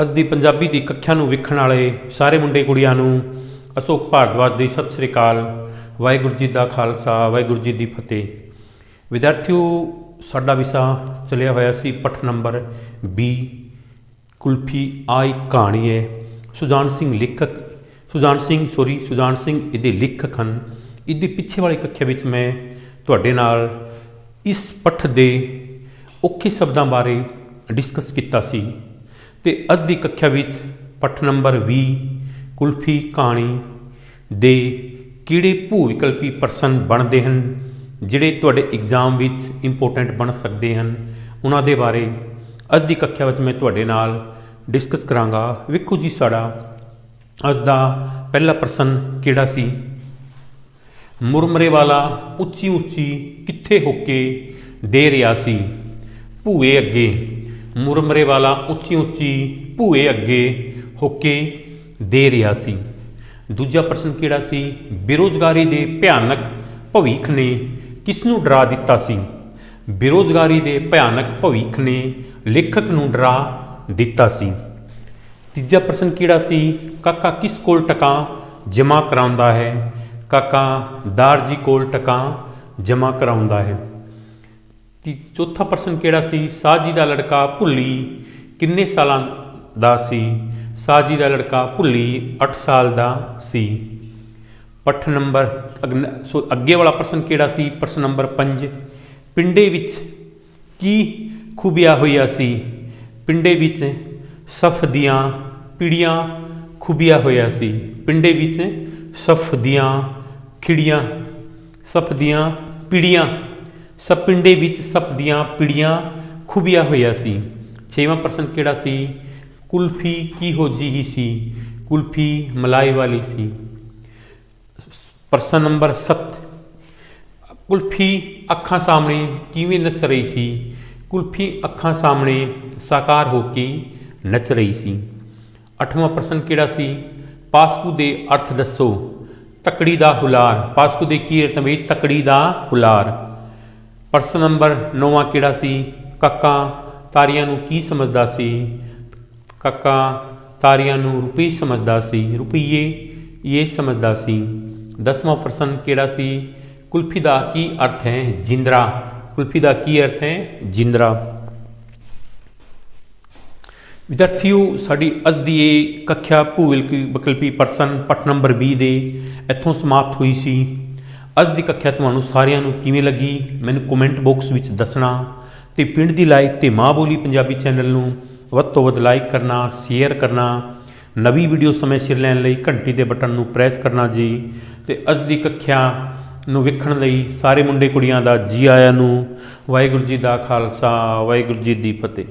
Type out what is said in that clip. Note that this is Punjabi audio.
ਅੱਜ ਦੀ ਪੰਜਾਬੀ ਦੀ ਕੱਖਿਆ ਨੂੰ ਵੇਖਣ ਵਾਲੇ ਸਾਰੇ ਮੁੰਡੇ ਕੁੜੀਆਂ ਨੂੰ ਅਸ਼ੋਕ ਭਾਰਦਵਾਜ ਦੀ ਸਤਿ ਸ੍ਰੀ ਅਕਾਲ, ਵਾਹਿਗੁਰੂ ਜੀ ਦਾ ਖਾਲਸਾ, ਵਾਹਿਗੁਰੂ ਜੀ ਦੀ ਫਤਿਹ। ਵਿਦਿਆਰਥੀਓ, ਸਾਡਾ ਵਿਸ਼ਾ ਚੱਲਿਆ ਹੋਇਆ ਸੀ ਪਠ ਨੰਬਰ 20 ਕੁਲਫੀ ਆਈ ਕਹਾਣੀ ਹੈ। ਸੁਜਾਨ ਸਿੰਘ ਲੇਖਕ, ਸੁਜਾਨ ਸਿੰਘ ਸੋਰੀ ਸੁਜਾਨ ਸਿੰਘ ਇਹਦੇ ਲੇਖਕ ਹਨ। ਇਹਦੇ ਪਿੱਛੇ ਵਾਲੀ ਕੱਖਿਆ ਵਿੱਚ ਮੈਂ ਤੁਹਾਡੇ ਨਾਲ ਇਸ ਪਠ ਦੇ ਔਖੇ ਸ਼ਬਦਾਂ ਬਾਰੇ ਡਿਸਕਸ ਕੀਤਾ ਸੀ। ਤੇ ਅੱਜ ਦੀ ਕੱਖਿਆ ਵਿੱਚ ਪੱਠ ਨੰਬਰ 20 ਕੁਲਫੀ ਕਹਾਣੀ ਦੇ ਕਿਹੜੇ ਭੂ ਵਿਕਲਪੀ ਪਰਸਨ ਬਣਦੇ ਹਨ, ਜਿਹੜੇ ਤੁਹਾਡੇ ਐਗਜ਼ਾਮ ਵਿੱਚ ਇੰਪੋਰਟੈਂਟ ਬਣ ਸਕਦੇ ਹਨ, ਉਹਨਾਂ ਦੇ ਬਾਰੇ ਅੱਜ ਦੀ ਕੱਖਿਆ ਵਿੱਚ ਮੈਂ ਤੁਹਾਡੇ ਨਾਲ ਡਿਸਕਸ ਕਰਾਂਗਾ। ਵੇਖੋ ਜੀ ਸਾਡਾ ਅੱਜ ਦਾ ਪਹਿਲਾ ਪ੍ਰਸ਼ਨ ਕਿਹੜਾ ਸੀ? ਮੁਰਮਰੇ ਵਾਲਾ ਉੱਚੀ ਉੱਚੀ ਕਿੱਥੇ ਹੋ ਕੇ ਦੇ ਰਿਹਾ ਸੀ? ਭੂਏ ਅੱਗੇ। ਮੁਰਮਰੇ ਵਾਲਾ ਉੱਚੀ ਉੱਚੀ ਭੂਏ ਅੱਗੇ ਹੋ ਕੇ ਦੇ ਰਿਹਾ ਸੀ। ਦੂਜਾ ਪ੍ਰਸ਼ਨ ਕਿਹੜਾ ਸੀ? ਬੇਰੋਜ਼ਗਾਰੀ ਦੇ ਭਿਆਨਕ ਭਵਿੱਖ ਨੇ ਕਿਸ ਨੂੰ ਡਰਾ ਦਿੱਤਾ ਸੀ? ਬੇਰੋਜ਼ਗਾਰੀ ਦੇ ਭਿਆਨਕ ਭਵਿੱਖ ਨੇ ਲੇਖਕ ਨੂੰ ਡਰਾ ਦਿੱਤਾ ਸੀ। ਤੀਜਾ ਪ੍ਰਸ਼ਨ ਕਿਹੜਾ ਸੀ? ਕਾਕਾ ਕਿਸ ਕੋਲ ਟਕਾ ਜਮਾ ਕਰਾਉਂਦਾ ਹੈ? ਕਾਕਾ ਦਾਰਜੀ ਕੋਲ ਟਕਾ ਜਮਾ ਕਰਾਉਂਦਾ ਹੈ। ਤੀ ਚੌਥਾ ਪ੍ਰਸ਼ਨ ਕਿਹੜਾ ਸੀ? ਸਾਜੀ ਦਾ ਲੜਕਾ ਭੁੱਲੀ ਕਿੰਨੇ ਸਾਲਾਂ ਦਾ ਸੀ? ਸਾਜੀ ਦਾ ਲੜਕਾ ਭੁੱਲੀ 8 ਸਾਲ ਦਾ ਸੀ। ਪੱਠ ਨੰਬਰ ਅਗਨ- ਸੋ ਅੱਗੇ ਵਾਲਾ ਪ੍ਰਸ਼ਨ ਕਿਹੜਾ ਸੀ? ਪ੍ਰਸ਼ਨ ਨੰਬਰ 5 ਪਿੰਡੇ ਵਿੱਚ ਕੀ ਖੂਬੀਆ ਹੋਈਆ ਸੀ? ਪਿੰਡੇ ਵਿੱਚ ਸਫ ਦੀਆਂ ਪੀੜੀਆਂ ਖੂਬੀਆ ਹੋਇਆ ਸੀ। ਪਿੰਡੇ ਵਿੱਚ ਸਫ ਦੀਆਂ ਖਿੜੀਆਂ, ਸਫ ਦੀਆਂ ਪੀੜੀਆਂ ਸਭ ਪਿੰਡੇ ਵਿੱਚ ਸੱਪ ਦੀਆਂ ਪੀੜੀਆਂ ਖੁਬੀਆਂ ਹੋਇਆ ਸੀ। ਛੇਵਾਂ ਪ੍ਰਸ਼ਨ ਕਿਹੜਾ ਸੀ? ਕੁਲਫੀ ਕੀ ਹੋ ਹੀ ਸੀ? ਕੁਲਫੀ ਮਲਾਈ ਵਾਲੀ ਸੀ। ਪ੍ਰਸ਼ਨ ਨੰਬਰ 7 ਕੁਲਫੀ ਅੱਖਾਂ ਸਾਹਮਣੇ ਕਿਵੇਂ ਨੱਚ ਰਹੀ ਸੀ? ਕੁਲਫੀ ਅੱਖਾਂ ਸਾਹਮਣੇ ਸਾਕਾਰ ਹੋ ਕੇ ਨੱਚ ਰਹੀ ਸੀ। ਅੱਠਵਾਂ ਪ੍ਰਸ਼ਨ ਕਿਹੜਾ ਸੀ? ਪਾਸਕੂ ਦੇ ਅਰਥ ਦੱਸੋ। ਤਕੜੀ ਦਾ ਹੁਲਾਰ। ਪਾਸਕੂ ਦੇ ਕੀ ਅਰਥ ਵਿੱਚ ਤਕੜੀ ਦਾ ਹੁਲਾਰ? ਪ੍ਰਸ਼ਨ ਨੰਬਰ 9 ਕਿਹੜਾ ਸੀ? ਕਾਕਾ ਤਾਰੀਆਂ ਨੂੰ ਕੀ ਸਮਝਦਾ ਸੀ? ਕਾਕਾ ਤਾਰੀਆਂ ਨੂੰ ਰੁਪਏ ਸਮਝਦਾ ਸੀ। ਰੁਪਈਏ ਇਹ ਸਮਝਦਾ ਸੀ। ਦਸਵਾਂ ਪ੍ਰਸ਼ਨ ਕਿਹੜਾ ਸੀ? ਕੁਲਫੀ ਦਾ ਕੀ ਅਰਥ ਹੈ ਜਿੰਦਰਾ? ਕੁਲਫੀ ਦਾ ਕੀ ਅਰਥ ਹੈ ਜਿੰਦਰਾ? ਵਿਦਿਆਰਥੀਓ, ਸਾਡੀ ਅੱਜ ਦੀ ਇਹ ਕੱਖਿਆ ਭੂਵਿਲਕੀ ਵਿਕਲਪੀ ਪ੍ਰਸਨ ਪਟ ਨੰਬਰ 20 ਦੇ ਇੱਥੋਂ ਸਮਾਪਤ ਹੋਈ ਸੀ। ਅੱਜ ਦੀ ਕੱਖਿਆ ਤੁਹਾਨੂੰ ਸਾਰਿਆਂ ਨੂੰ ਕਿਵੇਂ ਲੱਗੀ? ਮੈਨੂੰ ਕਮੈਂਟ ਬਾਕਸ ਵਿੱਚ ਦੱਸਣਾ। ਤੇ ਪਿੰਡ ਦੀ ਲਾਈਕ ਤੇ ਮਾਂ ਬੋਲੀ ਪੰਜਾਬੀ ਚੈਨਲ ਨੂੰ ਵੱਧ ਤੋਂ ਵੱਧ ਲਾਈਕ ਕਰਨਾ ਸ਼ੇਅਰ ਕਰਨਾ। ਨਵੀਂ ਵੀਡੀਓ ਸਮੇਂ ਸਿਰ ਲੈਣ ਲਈ ਘੰਟੀ ਦੇ ਬਟਨ ਨੂੰ ਪ੍ਰੈਸ ਕਰਨਾ ਜੀ। ਤੇ ਅੱਜ ਦੀ ਕੱਖਿਆ ਨੂੰ ਵੇਖਣ ਲਈ ਸਾਰੇ ਮੁੰਡੇ ਕੁੜੀਆਂ ਦਾ ਜੀ ਆਇਆਂ ਨੂੰ ਵਾਹਿਗੁਰੂ ਜੀ ਦਾ ਖਾਲਸਾ, ਵਾਹਿਗੁਰੂ ਜੀ ਦੀ ਫਤਿਹ।